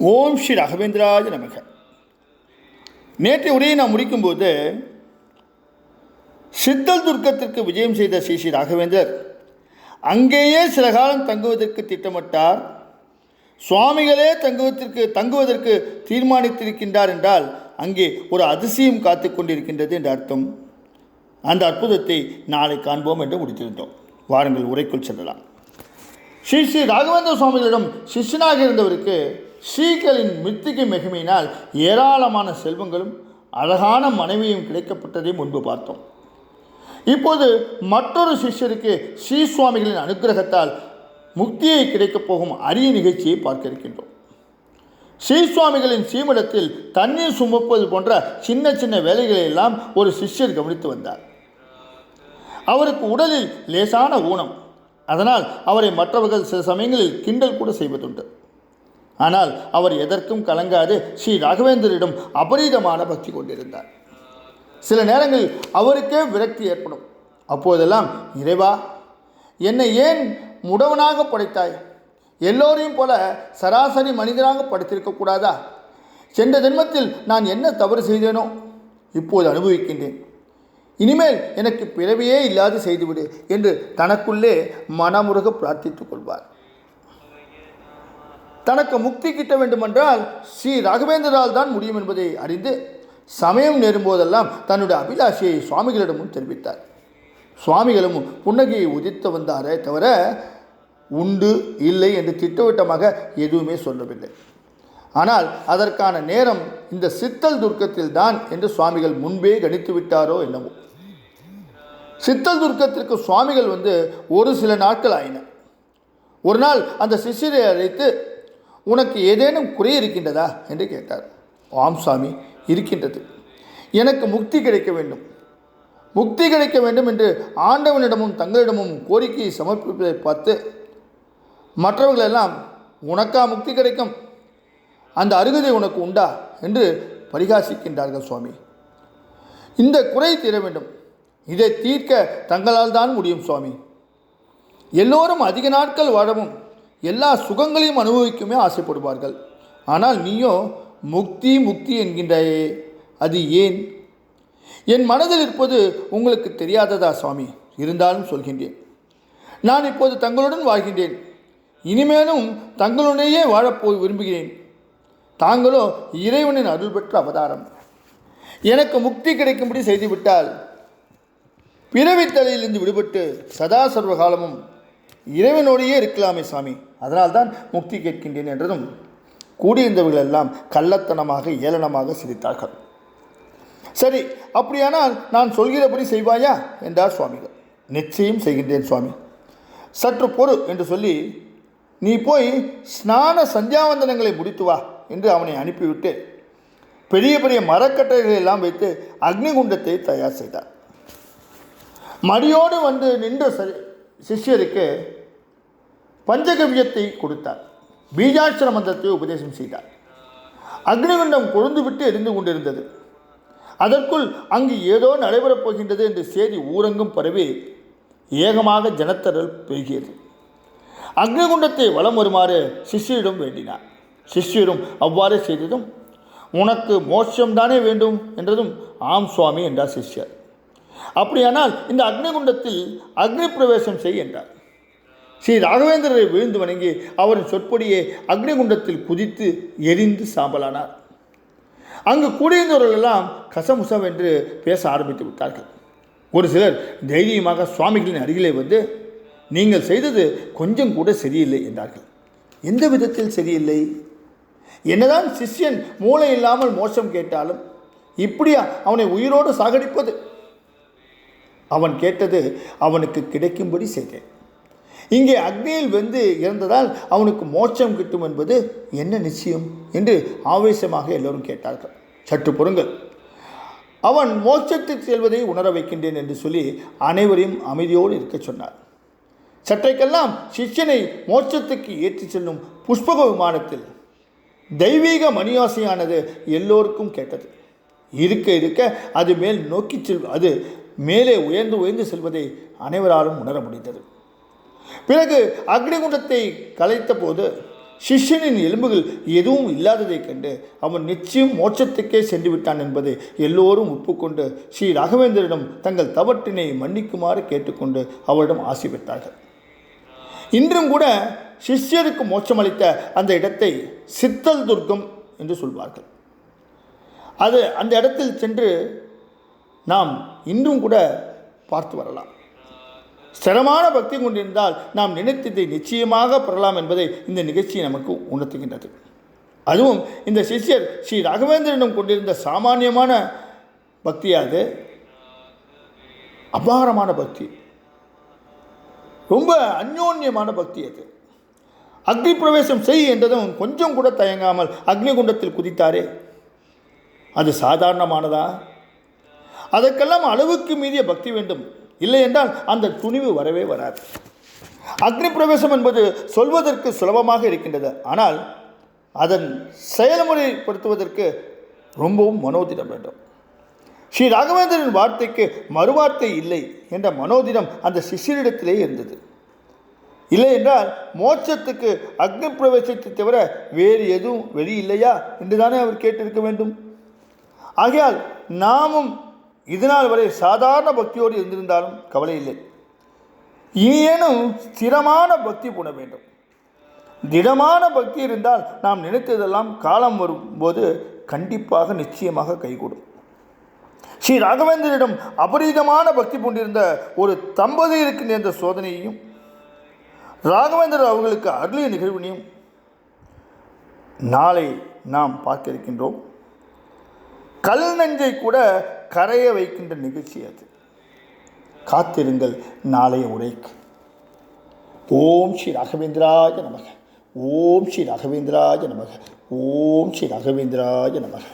ஓம் ஸ்ரீ ராகவேந்திராஜ நமக. நேற்றைய உரையை நான் முடிக்கும்போது சித்தல் துர்க்கத்திற்கு விஜயம் செய்த ஸ்ரீ ஸ்ரீ ராகவேந்தர் அங்கேயே சில காலம் தங்குவதற்கு திட்டமிட்டார். சுவாமிகளே தங்குவதற்கு தங்குவதற்கு தீர்மானித்திருக்கின்றார் என்றால் அங்கே ஒரு அதிசயம் காத்து கொண்டிருக்கின்றது என்ற அர்த்தம். அந்த அற்புதத்தை நாளை காண்போம் என்று முடித்திருந்தோம். வாருங்கள் உரைக்குள் செல்லலாம். ஸ்ரீ ஸ்ரீ ராகவேந்திர சுவாமிகளிடம் சிஷ்யனாக இருந்தவருக்கு ஸ்ரீகளின் மித்திகை மிகுமையினால் ஏராளமான செல்வங்களும் அழகான மனைவியும் கிடைக்கப்பட்டதை முன்பு பார்த்தோம். இப்போது மற்றொரு சிஷ்யருக்கு ஸ்ரீ சுவாமிகளின் அனுக்கிரகத்தால் முக்தியை கிடைக்கப் போகும் அரிய நிகழ்ச்சியை பார்க்க இருக்கின்றோம். ஸ்ரீ சுவாமிகளின் சீமிடத்தில் தண்ணீர் சுமப்பது போன்ற சின்ன சின்ன வேலைகளை எல்லாம் ஒரு சிஷ்யர் கவனித்து வந்தார். அவருக்கு உடலில் லேசான ஊனம். அதனால் அவரை மற்றவர்கள் சில சமயங்களில் கிண்டல் கூட செய்வதுண்டு. ஆனால் அவர் எதற்கும் கலங்காது. ஸ்ரீ ராகவேந்தரிடம் அபரீதமான பக்தி கொண்டிருந்தார். சில நேரங்களில் அவருக்கே விரக்தி ஏற்படும். அப்போதெல்லாம் இறைவா என்னை ஏன் முடவனாக படைத்தாய்? எல்லோரையும் போல சராசரி மனிதனாக படைத்திருக்க கூடாதா? சென்ற ஜென்மத்தில் நான் என்ன தவறு செய்தேனோ? இப்போது அனுபவிக்கின்றேன். இனிமேல் எனக்கு பிறவியே இல்லாது செய்துவிடு என்று தனக்குள்ளே மனமுருக பிரார்த்தித்துக் கொள்வார். தனக்கு முக்தி கிட்ட வேண்டுமென்றால் ஸ்ரீ ராகவேந்திரால் தான் முடியும் என்பதை அறிந்து சமயம் நேரும்போதெல்லாம் தன்னுடைய அபிலாஷையை சுவாமிகளிடமும் தெரிவித்தார். சுவாமிகளும் புன்னகையை உதித்து வந்தாரே தவிர உண்டு இல்லை என்று திட்டவட்டமாக எதுவுமே சொல்லவில்லை. ஆனால் அதற்கான நேரம் இந்த சித்தல் துர்க்கத்தில் தான் என்று சுவாமிகள் முன்பே கணித்து விட்டாரோ என்னவோ. சித்தல் துர்க்கத்திற்கு சுவாமிகள் வந்து ஒரு சில நாட்கள் ஆயின ஒரு நாள் அந்த சிஷ்யரை அழைத்து உனக்கு ஏதேனும் குறை இருக்கின்றதா? என்று கேட்டார். ஆம் சாமி இருக்கின்றது. எனக்கு முக்தி கிடைக்க வேண்டும். முக்தி கிடைக்க வேண்டும் என்று ஆண்டவனிடமும் தங்களிடமும் கோரிக்கையை சமர்ப்பிப்பதை பார்த்து மற்றவர்களெல்லாம் உனக்கா முக்தி கிடைக்கும்? அந்த அருகதை உனக்கு உண்டா? என்று பரிகாசிக்கின்றார்கள் சுவாமி. இந்த குறை தீர வேண்டும். இதை தீர்க்க தங்களால் தான் முடியும் சுவாமி. எல்லோரும் அதிக நாட்கள் வாழவும் எல்லா சுகங்களையும் அனுபவிக்குமே ஆசைப்படுவார்கள். ஆனால் நீயோ முக்தி முக்தி என்கின்றாயே அது ஏன்? என் மனதில் இருப்பது உங்களுக்கு தெரியாததா சுவாமி? இருந்தாலும் சொல்கின்றேன். நான் இப்போது தங்களுடன் வாழ்கின்றேன். இனிமேலும் தங்களுடனேயே வாழப்போ விரும்புகிறேன். தாங்களோ இறைவனின் அருள் பெற்ற அவதாரம். எனக்கு முக்தி கிடைக்கும்படி செய்துவிட்டால் பிறவித்தலையிலிருந்து விடுபட்டு சதா சர்வகாலமும் இறைவனோடையே இருக்கலாமே சாமி. அதனால்தான் முக்தி கேட்கின்றேன் என்றதும் கூடியிருந்தவர்கள் எல்லாம் கள்ளத்தனமாக ஏளனமாக சிரித்தார்கள். சரி அப்படியானால் நான் சொல்கிறபடி செய்வாயா? என்றார் சுவாமிகள். நிச்சயம் செய்கின்றேன் சுவாமி. சற்று பொறு என்று சொல்லி நீ போய் ஸ்நான சந்தியாவந்தனங்களை முடித்து வா என்று அவனை அனுப்பிவிட்டு பெரிய பெரிய மரக்கட்டைகளை எல்லாம் வைத்து அக்னிகுண்டத்தை தயார் செய்தார். மடியோடு வந்து நின்ற சரி சிஷ்யருக்கு பஞ்சகவியத்தை கொடுத்தார். பீஜாட்சர மந்திரத்தை உபதேசம் செய்தார். அக்னிகுண்டம் கொழுந்துவிட்டு எரிந்து கொண்டிருந்தது. அதற்குள் அங்கு ஏதோ நடைபெறப் போகின்றது என்று செய்தி ஊரங்கும் பரவி ஏகமாக ஜனத்தரல் பெருகியது. அக்னிகுண்டத்தை வலம் வருமாறு சிஷ்யரிடம் வேண்டினார். சிஷ்யரும் அவ்வாறு செய்ததும் உனக்கு மோட்சம்தானே வேண்டும் என்றதும் ஆம் சுவாமி என்றார் சிஷ்யர். அப்படியானால் இந்த அக்னிகுண்டத்தில் அக்னி பிரவேசம் செய் என்றார். ஸ்ரீ ராகவேந்திரரை விழுந்து வணங்கி அவரின் சொற்படியே அக்னிகுண்டத்தில் குதித்து எரிந்து சாம்பலானார். அங்கு கூடியிருந்தவர்கள் எல்லாம் கசமுசம் என்று பேச ஆரம்பித்து விட்டார்கள். ஒரு சிலர் தைரியமாக சுவாமிகளின் அருகிலே வந்து நீங்கள் செய்தது கொஞ்சம் கூட சரியில்லை என்றார்கள். எந்த விதத்தில் சரியில்லை? என்னதான் சிஷ்யன் மூளை இல்லாமல் மோசம் கேட்டாலும் இப்படியா அவனை உயிரோடு சாகடிப்பது? அவன் கேட்டது அவனுக்கு கிடைக்கும்படி செய்தேன். இங்கே அக்னியில் வெந்து இறந்ததால் அவனுக்கு மோட்சம் கிட்டும் என்பது என்ன நிச்சயம்? என்று ஆவேசமாக எல்லோரும் கேட்டார்கள். சற்று பொறுங்கள். அவன் மோட்சத்துக்கு செல்வதை உணர வைக்கின்றேன் என்று சொல்லி அனைவரையும் அமைதியோடு இருக்கச் சொன்னார். சற்றைக்கெல்லாம் சிஷ்யனை மோட்சத்துக்கு ஏற்றிச் செல்லும் புஷ்பக விமானத்தில் தெய்வீக மணியாசையானது எல்லோருக்கும் கேட்டது. இருக்க இருக்க அது மேல் நோக்கி செல் அது மேலே உயர்ந்து உயர்ந்து செல்வதை அனைவராலும் உணர முடிந்தது. பிறகு அக்னிகுண்டத்தை கலைத்த போது சிஷ்யனின் எலும்புகள் எதுவும் இல்லாததைக் கண்டு அவன் நிச்சயம் மோட்சத்துக்கே சென்று விட்டான் என்பதை எல்லோரும் ஒப்புக்கொண்டு ஸ்ரீ ராகவேந்திரனிடம் தங்கள் தவற்றினை மன்னிக்குமாறு கேட்டுக்கொண்டு அவரிடம் ஆசி பெற்றார்கள். இன்றும் கூட சிஷ்யருக்கு மோட்சமளித்த அந்த இடத்தை சித்தல் துர்க்கம் என்று சொல்வார்கள். அது அந்த இடத்தில் சென்று நாம் இன்றும் கூட பார்த்து வரலாம். ஸ்திரமான பக்தி கொண்டிருந்தால் நாம் நினைத்ததை நிச்சயமாக பெறலாம் என்பதை இந்த நிகழ்ச்சி நமக்கு உணர்த்துகின்றது. அதுவும் இந்த சிஷ்யர் ஸ்ரீ ராகவேந்திரனும் கொண்டிருந்த சாமானியமான பக்தியாது. அபாரமான பக்தி. ரொம்ப அந்யோன்யமான பக்தி அது. அக்னி பிரவேசம் செய் என்றதும் கொஞ்சம் கூட தயங்காமல் அக்னிகுண்டத்தில் குதித்தாரே. அது சாதாரணமானதா? அதற்கெல்லாம் அளவுக்கு மீறிய பக்தி வேண்டும். இல்லை என்றால் அந்த துணிவு வரவே வராது. அக்னி பிரவேசம் என்பது சொல்வதற்கு சுலபமாக இருக்கின்றது. ஆனால் அதன் செயல்முறைப்படுத்துவதற்கு ரொம்பவும் மனோதிடம் வேண்டும். ஸ்ரீ ராகவேந்திரன் வார்த்தைக்கு மறுவார்த்தை இல்லை என்ற மனோதிடம் அந்த சிஷியரிடத்திலே இருந்தது. இல்லை என்றால் மோட்சத்துக்கு அக்னி பிரவேசத்தை தவிர வேறு எதுவும் வெளி இல்லையா என்று தானே அவர் கேட்டிருக்க வேண்டும். ஆகையால் நாமும் இதனால் வரை சாதாரண பக்தியோடு இருந்திருந்தாலும் கவலை இல்லை. இனியேனும் ஸ்திரமான பக்தி போட வேண்டும். திடமான பக்தி இருந்தால் நாம் நினைத்ததெல்லாம் காலம் வரும்போது கண்டிப்பாக நிச்சயமாக கைகூடும். ஸ்ரீ ராகவேந்திரிடம் அபரீதமான பக்தி கொண்டிருந்த ஒரு தம்பதியருக்கு நேர்ந்த சோதனையையும் ராகவேந்தர் அவர்களுக்கு அருளிய நிகழ்வினையும் நாளை நாம் பார்க்க இருக்கின்றோம். கல் நெஞ்சை கூட கரைய வைக்கின்ற நிகழ்ச்சி அது. காத்திருங்கள் நாளைய உரைக்கு. ஓம் ஸ்ரீ ராகவேந்திராய நமக. ஓம் ஸ்ரீ ராகவேந்திராய நமக. ஓம் ஸ்ரீ ராகவேந்திராய நமக.